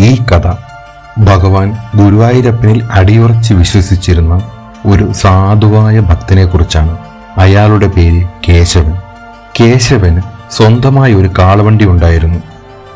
ഈ കഥ ഭഗവാൻ ഗുരുവായൂരപ്പനിൽ അടിയുറച്ച് വിശ്വസിച്ചിരുന്ന ഒരു സാധുവായ ഭക്തനെക്കുറിച്ചാണ്. അയാളുടെ പേര് കേശവൻ. കേശവന് സ്വന്തമായി ഒരു കാളവണ്ടി ഉണ്ടായിരുന്നു.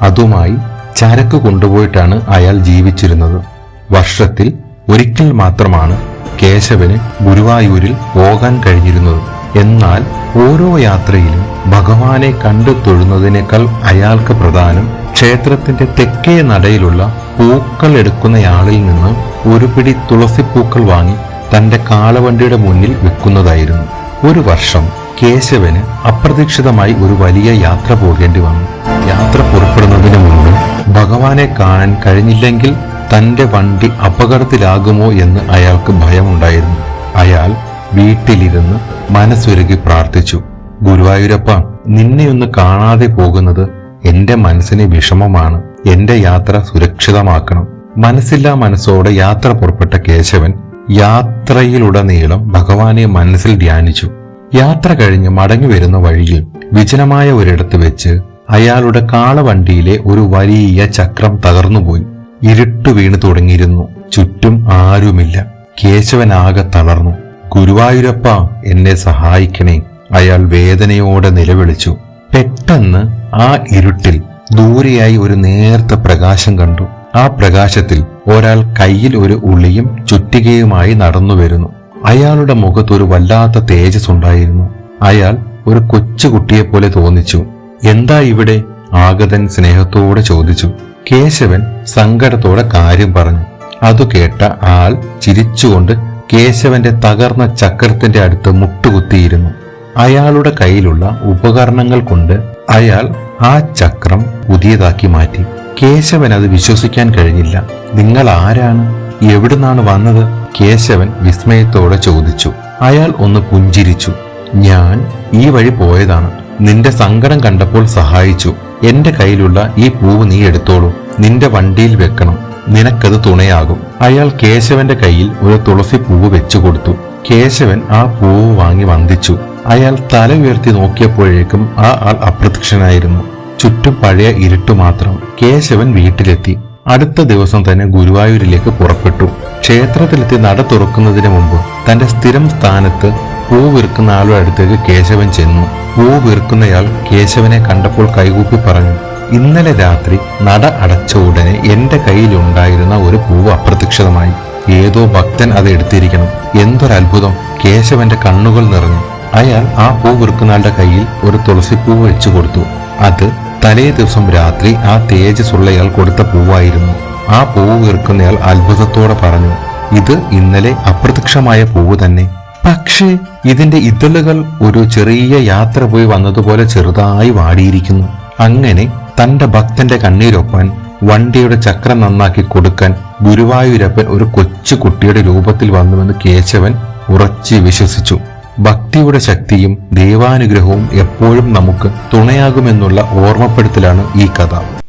അതുമായി ചരക്ക് കൊണ്ടുപോയിട്ടാണ് അയാൾ ജീവിച്ചിരുന്നത്. വർഷത്തിൽ ഒരിക്കൽ മാത്രമാണ് കേശവന് ഗുരുവായൂരിൽ പോകാൻ കഴിഞ്ഞിരുന്നത്. എന്നാൽ ഓരോ യാത്രയിലും ഭഗവാനെ കണ്ടു തൊഴുന്നതിനേക്കാൾ അയാൾക്ക് പ്രധാനം ക്ഷേത്രത്തിന്റെ തെക്കേ നടയിലുള്ള പൂക്കൾ എടുക്കുന്നയാളിൽ നിന്ന് ഒരു പിടി തുളസിപ്പൂക്കൾ വാങ്ങി തന്റെ കാളവണ്ടിയുടെ മുന്നിൽ വെക്കുന്നതായിരുന്നു. ഒരു വർഷം കേശവന് അപ്രതീക്ഷിതമായി ഒരു വലിയ യാത്ര പോകേണ്ടി വന്നു. യാത്ര പുറപ്പെടുന്നതിന് മുമ്പ് ഭഗവാനെ കാണാൻ കഴിഞ്ഞില്ലെങ്കിൽ തന്റെ വണ്ടി അപകടത്തിലാകുമോ എന്ന് അയാൾക്ക് ഭയമുണ്ടായിരുന്നു. അയാൾ വീട്ടിലിരുന്ന് മനസ്സുരുകി പ്രാർത്ഥിച്ചു. ഗുരുവായൂരപ്പ നിന്നെയൊന്ന് കാണാതെ പോകുന്നത് എന്റെ മനസ്സിന് വിഷമമാണ് എന്റെ യാത്ര സുരക്ഷിതമാക്കണം. മനസ്സില്ലാ മനസ്സോടെ യാത്ര പുറപ്പെട്ട കേശവൻ യാത്രയിലുടനീളം ഭഗവാനെ മനസ്സിൽ ധ്യാനിച്ചു. യാത്ര കഴിഞ്ഞ് മടങ്ങി വരുന്ന വഴിയിൽ വിജനമായ ഒരിടത്ത് വെച്ച് അയാളുടെ കാളവണ്ടിയിലെ ഒരു വലിയ ചക്രം തകർന്നുപോയി. ഇരുട്ടു വീണു തുടങ്ങിയിരുന്നു. ചുറ്റും ആരുമില്ല. കേശവൻ ആകെ തളർന്നു. ഗുരുവായൂരപ്പ എന്നെ സഹായിക്കണേ. അയാൾ വേദനയോടെ നിലവിളിച്ചു. പെട്ടെന്ന് ആ ഇരുട്ടിൽ ദൂരെയായി ഒരു നേർത്ത പ്രകാശം കണ്ടു. ആ പ്രകാശത്തിൽ ഒരാൾ കയ്യിൽ ഒരു ഉളിയും ചുറ്റികയുമായി നടന്നു വരുന്നു. അയാളുടെ മുഖത്ത് ഒരു വല്ലാത്ത തേജസ് ഉണ്ടായിരുന്നു. അയാൾ ഒരു കൊച്ചുകുട്ടിയെ പോലെ തോന്നിച്ചു. എന്താ ഇവിടെ? ആഗതൻ സ്നേഹത്തോടെ ചോദിച്ചു. കേശവൻ സങ്കടത്തോടെ കാര്യം പറഞ്ഞു. അതു കേട്ട ആൾ ചിരിച്ചുകൊണ്ട് കേശവന്റെ തകർന്ന ചക്രത്തിന്റെ അടുത്ത് മുട്ടുകുത്തിയിരുന്നു. അയാളുടെ കയ്യിലുള്ള ഉപകരണങ്ങൾ കൊണ്ട് അയാൾ ആ ചക്രം പുതിയതാക്കി മാറ്റി. കേശവൻ അത് വിശ്വസിക്കാൻ കഴിഞ്ഞില്ല. നിങ്ങൾ ആരാണ്? എവിടുന്നാണ് വന്നത്? കേശവൻ വിസ്മയത്തോടെ ചോദിച്ചു. അയാൾ ഒന്ന് പുഞ്ചിരിച്ചു. ഞാൻ ഈ വഴി പോയതാണ്. നിന്റെ സങ്കടം കണ്ടപ്പോൾ സഹായിച്ചു. എന്റെ കയ്യിലുള്ള ഈ പൂവ് നീ എടുത്തോളൂ. നിന്റെ വണ്ടിയിൽ വെക്കണം. നിനക്കത് തുണയാകും. അയാൾ കേശവന്റെ കയ്യിൽ ഒരു തുളസി പൂവ് വെച്ചു കൊടുത്തു. കേശവൻ ആ പൂവ് വാങ്ങി വന്ദിച്ചു. അയാൾ തല ഉയർത്തി നോക്കിയപ്പോഴേക്കും ആ ആൾ അപ്രത്യക്ഷനായിരുന്നു. ചുറ്റും പഴയ ഇരുട്ടു മാത്രം കേശവൻ വീട്ടിലെത്തി. അടുത്ത ദിവസം തന്നെ ഗുരുവായൂരിലേക്ക് പുറപ്പെട്ടു. ക്ഷേത്രത്തിലെത്തി നട തുറക്കുന്നതിന് മുമ്പ് തന്റെ സ്ഥിരം സ്ഥാനത്ത് പൂ വിൽക്കുന്ന ആളുടെ അടുത്തേക്ക് കേശവൻ ചെന്നു. പൂ വിൽക്കുന്നയാൾ കേശവനെ കണ്ടപ്പോൾ കൈകൂപ്പി പറഞ്ഞു ഇന്നലെ രാത്രി നട അടച്ച ഉടനെ എന്റെ കയ്യിലുണ്ടായിരുന്ന ഒരു പൂവ് അപ്രത്യക്ഷിതമായി. ഏതോ ഭക്തൻ അത് എടുത്തിരിക്കണം. എന്തൊരത്ഭുതം. കേശവന്റെ കണ്ണുകൾ നിറഞ്ഞു. അയാൾ ആ പൂ വിൽക്കുന്നയാളുടെ കയ്യിൽ ഒരു തുളസിപ്പൂവ് വെച്ചു കൊടുത്തു. അത് തലേ ദിവസം രാത്രി ആ തേജസ്സുള്ളയാൾ കൊടുത്ത പൂവായിരുന്നു. ആ പൂവ് വിൽക്കുന്നയാൾ അത്ഭുതത്തോടെ പറഞ്ഞു ഇത് ഇന്നലെ അപ്രത്യക്ഷമായ പൂവ് തന്നെ. പക്ഷേ ഇതിന്റെ ഇതളുകൾ ഒരു ചെറിയ യാത്ര പോയി വന്നതുപോലെ ചെറുതായി വാടിയിരിക്കുന്നു. അങ്ങനെ തന്റെ ഭക്തന്റെ കണ്ണീരൊപ്പാൻ വണ്ടിയുടെ ചക്രം നന്നാക്കി കൊടുക്കാൻ ഗുരുവായൂരപ്പൻ ഒരു കൊച്ചു കുട്ടിയുടെ രൂപത്തിൽ വന്നുവെന്ന് കേശവൻ ഉറച്ചു വിശ്വസിച്ചു. ഭക്തിയുടെ ശക്തിയും ദൈവാനുഗ്രഹവും എപ്പോഴും നമുക്ക് തുണയാകുമെന്നുള്ള ഓർമ്മപ്പെടുത്തലാണ് ഈ കഥ.